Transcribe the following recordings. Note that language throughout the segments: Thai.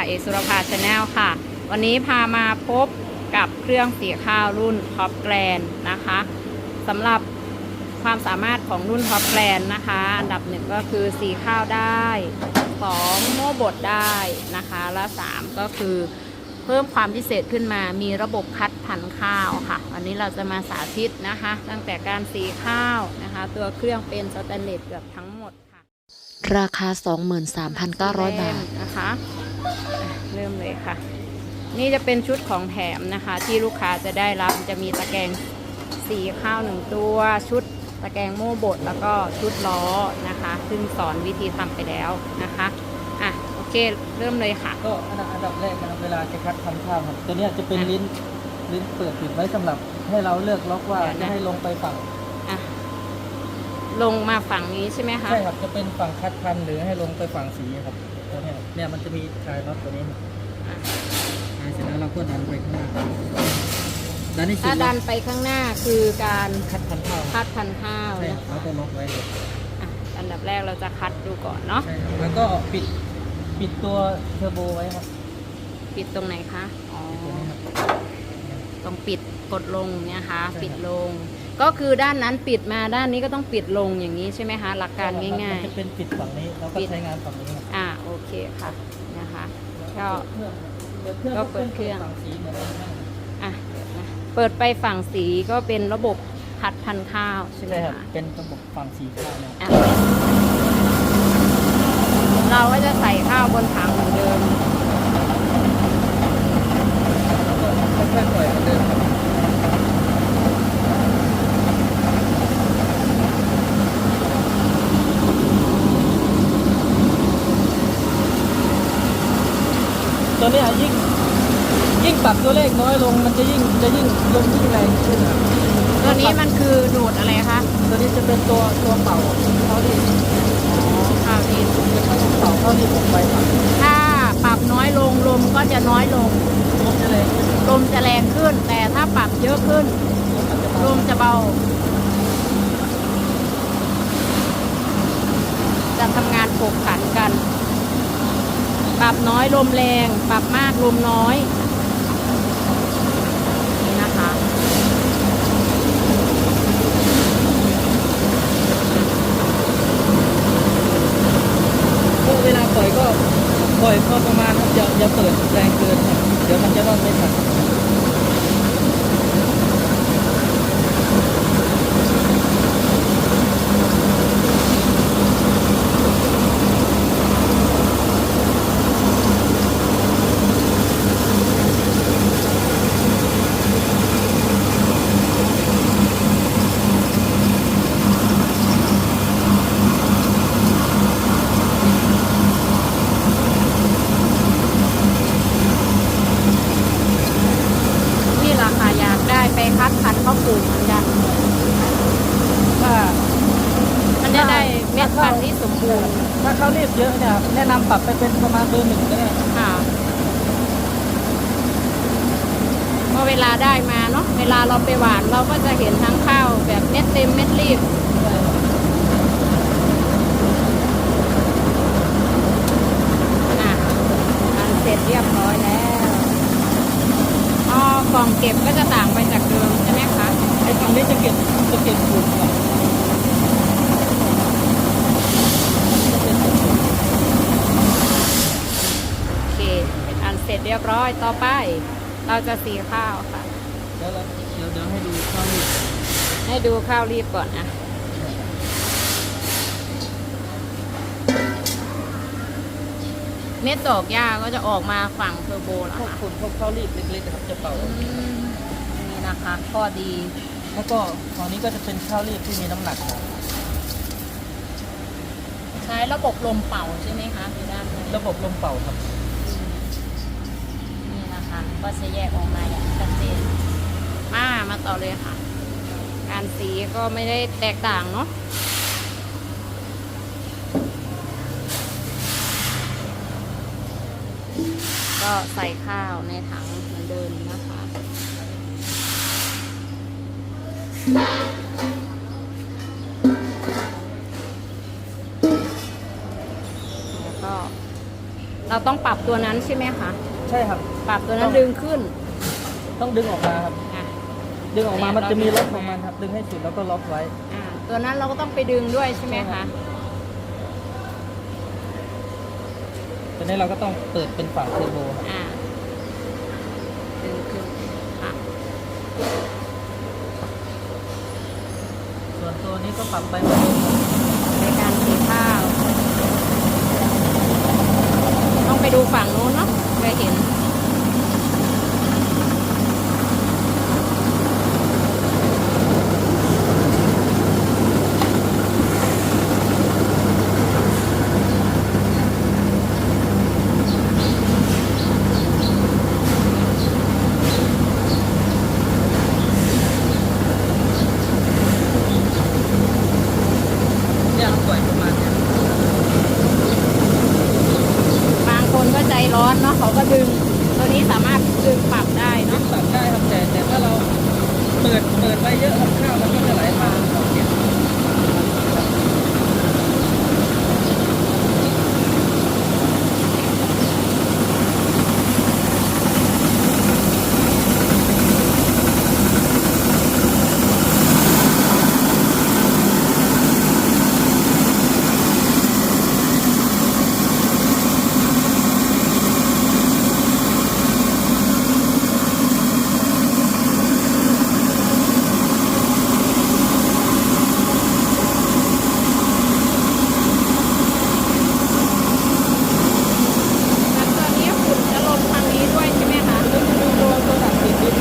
ค่ะเอสุรภาชาแนลค่ะ วันนี้พามาพบกับเครื่องสีข้าวรุ่นท็อปแกรนนะคะสำหรับความสามารถของรุ่นท็อปแกรนนะคะ อันดับหนึ่งก็คือสีข้าวได้สองโม่บดได้นะคะ และสามก็คือเพิ่มความพิเศษขึ้นมามีระบบคัดพันธุ์ข้าวค่ะ วันนี้เราจะมาสาธิตนะคะ ตั้งแต่การสีข้าวนะคะ ตัวเครื่องเป็นสแตนเลสเกือบทั้งหมดค่ะราคา 23,900 บาทนะคะอะ เริ่มเลยค่ะ นี่จะเป็นชุดของแถมนะคะ ที่ลูกค้าจะได้รับจะมีตะแกรงสีข้าวหนึ่งตัว ชุดตะแกรงโม่บดแล้วก็ชุดล้อนะคะ ซึ่งสอนวิธีทำไปแล้วนะคะอะโอเคเริ่มเลยค่ะ ก็อันดับอันดับแรกนะครับเวลาจะคัดทำข้าวครับตัวเนี้ยจะเป็นอะลิ้นลิ้นเปิดปิดไว้สำหรับให้เราเลือกล็อกว่าเดี๋ยวนะ จะให้ลงไปฝั่งอะลงมาฝั่งนี้ใช่ไหมคะ ใช่ครับจะเป็นฝั่งคัดพันธุ์หรือให้ลงไปฝั่งสีครับ ตัวเนี้ยเนี่ยมันจะมีคลายน็อตตัวนี้ครับอะคลายเสร็จแล้วเราก็ดันไปข้างหน้าดันให้สุถ้าดดัแล้วนไปข้างหน้าคือการคัดพันธุ์ข้าวคัดพันธุ์ข้าวใช่นะแล้วก็ล็อกไว้เลยอะอันดับแรกเราจะคัดดูก่อนเนาะใช่ครับแล้วก็ปิดปิดตัวเทอร์โบไว้ครับ ปิดตรงไหนคะอ๋อตัวนี้ครับต้องปิดกดลงเนี่ยค่ะใช่ครับปิดลง ก็คือด้านนั้นปิดมาด้านนี้ก็ต้องปิดลงอย่างนี้ใช่ไหมคะ หลักการง่ายมันจะเป็นปิดฝั่งนี้แล้วก็ปิดใช้งานฝั่งนี้ครับๆอ่าโอ เคค่ะนะคะก็เปิดเครื่องก็เปิดเครื่องฝั่งสีเหมือนกันครับอะเดี๋ยวนะเปิดไปฝั่งสีก็เป็นระบบพัดพันธุ์ข้าวใช่ไหมใช่ครับคะเป็นระบบฝั่งสีข้าวเนี่ยอะเราก็จะใส่ข้าวบนถังเหมือนเดิม ค่อยๆปล่อยเหมือนเดิมครับตัวเนี้ยยิ่งยิ่งปรับตัวเลขน้ อยลงมันจะยิ่งจะยิ่งลมยิ่งแรงขึ้นครับตัวนี้มันคือดูดอะไรคะตัวนี้จะเป็นตัวตัวเป่าเขาที่ข้าวดีดจะเข้าเป่าเข้าที่ผมไปครับถ้าปรับน้อยลงลมก็จะน้อยลงลมจะแรงขึ้นลมจะแรงขึ้น แต่ถ้าปรับเยอะขึ้นลมมันจะลเบามจะเบา จะทำงานโขกขันกัน ปรับน้อยลมแรง ปรับมากลมน้อยนี่นะคะ ก็เวลาปล่อยก็ปล่ อยพอประมาณครับอย่าอย่าเปิดแรงเกินครับเดี๋ยวมันจะร่อนไม่ทัน นี่ราคาอยากได้ไปคัดพันธุ์ข้าวปลูกเหมือนกันก็มันจะได้เม็ดพันธุ์ที่ สมบูรณ์ถ้าเขารีบเยอะเนี่ยแนะนำปรับไปเป็นประมาณเบอร์หนึ่งก็ได้ค่ะพอเวลาได้มาเนาะเวลาเราไปหวานเราก็จะเห็นทั้งข้าวแบบเม็ดเต็มเม็ดรีบ อะอันเสร็จเรียบร้อยแล้วอ๋อกล่องเก็บก็จะต่างไปจากเดิมใช่ไหมคะ ไอ้ฝั่งนี้จะเก็บจะเก็บถูกกว่า โอเค เป็นอันเส ร็จเรียบร้อย ต่อไป เราจะสีข้าวค่ะเดี๋ยวเราเดี๋ยวเดี๋ยวให้ดูข้าวรีบให้ดูข้าวรีบก่อนนะเม็ดดอกหญ้าก็จะออกมาฝั่งเทอร์โบแล้วพวกค่ะฝุ่นพวกข้าวรีบเล็กๆนะครับจะเป่าอืมนี่นะคะข้อดี แล้วก็ฝั่งนี้ก็จะเป็นข้าวรีบที่มีน้ำหนักครับใช้ระบบลมเป่าใช่ไหมคะที่ด้านนี้ระบบลมเป่าครับนี่นะคะ ก็จะแยกออกมาอย่างชัดเจนมามาต่อเลยค่ะ การสีก็ไม่ได้แตกต่างเนาะก็ใส่ข้าวในถังเหมือนเดิมนะคะ แล้วก็เราต้องปรับตัวนั้นใช่ไหมคะ ใช่ครับ ปรับตัวนั้ต้นองดึงขึ้นต้องดึงออกมาครับ อะ ดึงออกมาเนี่ยมันจะมีเราดึงล็อกของมันครับ ดึงให้สุดแล้วก็ล็อกไว้ อ่าตัวนั้นเราก็ต้องไปดึงด้วยใช่ไหมใช่ครัคะบ ตอนนี้เราก็ต้องเปิดเป็นฝาเทอร์โบครับอ่าดึงขึ้นค่ะส่วนตัวนี้ก็ปรับไปเหมือนเดิมครับในการสีข้าว ต้องไปดูฝั่งนู้นเนาะ ไปเห็นเนี่ยเราปล่อยประมาณเนี้ย บางคนก็ใจ ร้อนเนาะเขาก็ดึง ตัวนี้สามารถดึงปรับได้เนาะ ปรับได้ครับแต่แต่ถ้าเราเปิดเปิดไปเยอะครับข้าวมันก็จะไหลมาออกเนี่ย แล้วตัวนี้ฝุ่นจะลงทางนี้ด้วยใช่ไหมคะ ตัวตัวดับติดนิด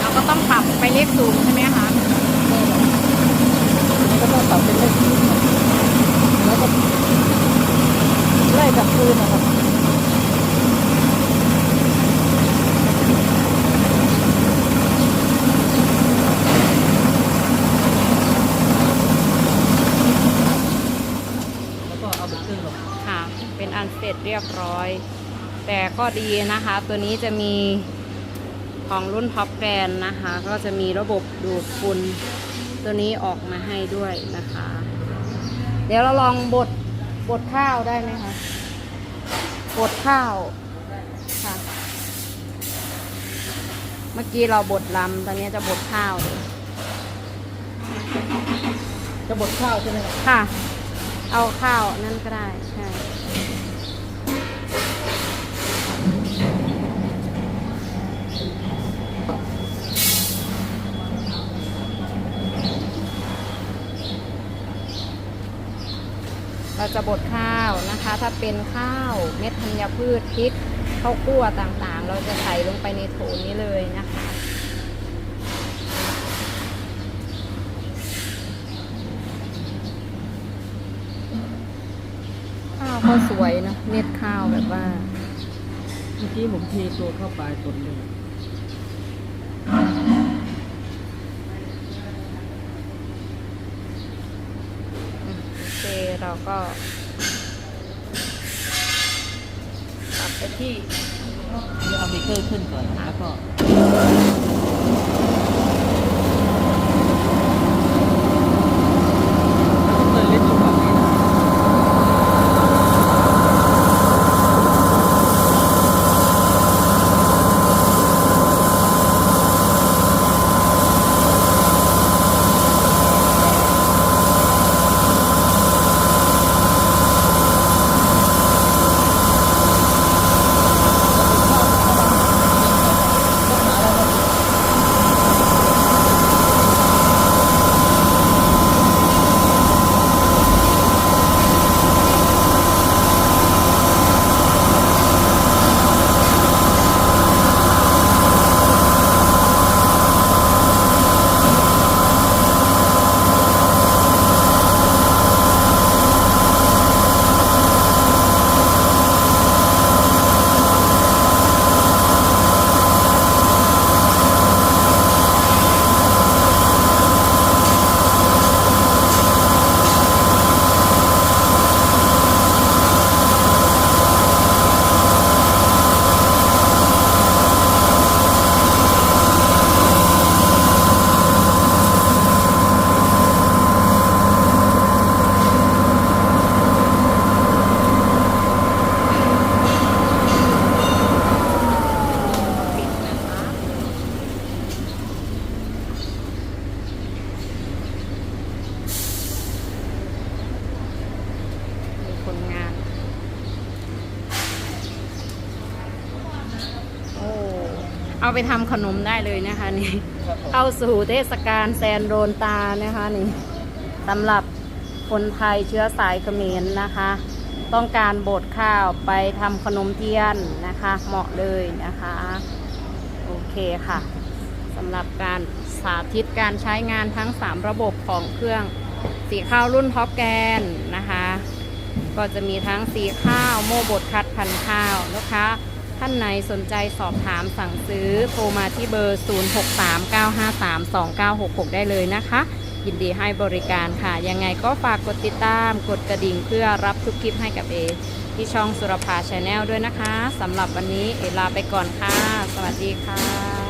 เราก็ต้องปรับไปเลขสูงใช่ไหมคะ นี่ก็ต้องปรับเป็นเลขศูนย์ครับแล้วก็ไล่กับคืนนะครับ แล้วก็เอาเบรกเกอร์ลง ค่ะ เป็นอันเสร็จเรียบร้อย แต่ ก็ดีนะคะ ตัวนี้จะมีของรุ่นท็อปแกรนนะคะ ก็จะมีระบบดูดฝุ่นตัวนี้ออกมาให้ด้วยนะคะ เดี๋ยวเราลองบดบดข้าวได้ไหมคะบดข้าวค่ะ เมื่อกี้เราบดลำตอนนี้จะบดข้าวเลยจะบดข้าวใช่ไหมครับค่ะ เอาข้าวนั่นก็ได้ ใช่ เรา จะบดข้าวนะคะ ถ้าเป็นข้าวเม็ดธัญพืชพริกข้าวคั่วต่างๆ เราจะใส่ลงไปในโถนี้เลยนะคะข้าวก็สวยนะเม็ดข้าวแบบว่าเมื่อกี้ผมเทตัวเข้าไปตนเลย โอ เราก็ปรับไปที่เดี๋ยวเอาเบรกเกอร์ขึ้นก่อน แล้วก็เปิดเล่นอยู่แบบนี้นะ ค เอา ไปทำขนมได้เลยนะคะนี่ครับผมเข้าสู่เทศกาลแซนโดนตานะคะนี่สำหรับคนไทยเชื้อสายเขมรนะคะ ต้องการบดข้าวไปทำขนมเทียนนะคะ เหมาะเลยนะคะ โอเคค่ะสำหรับการสาธิตการใช้งานทั้ง 3 ระบบของเครื่องสีข้าวรุ่นท็อปแกนนะคะ ก็จะมีทั้งสีข้าวโม่บดคัดพันธุ์ข้าวนะคะ ท่านไหนสนใจสอบถามสั่งซื้อโทรมาที่เบอร์ 0639532966 ได้เลยนะคะ ยินดีให้บริการค่ะ ยังไงก็ฝากกดติดตาม กดกระดิ่งเพื่อรับทุกคลิปให้กับเอ ที่ช่องสุรภาชาแนลด้วยนะคะสำหรับวันนี้เอลาไปก่อนค่ะ สวัสดีค่ะ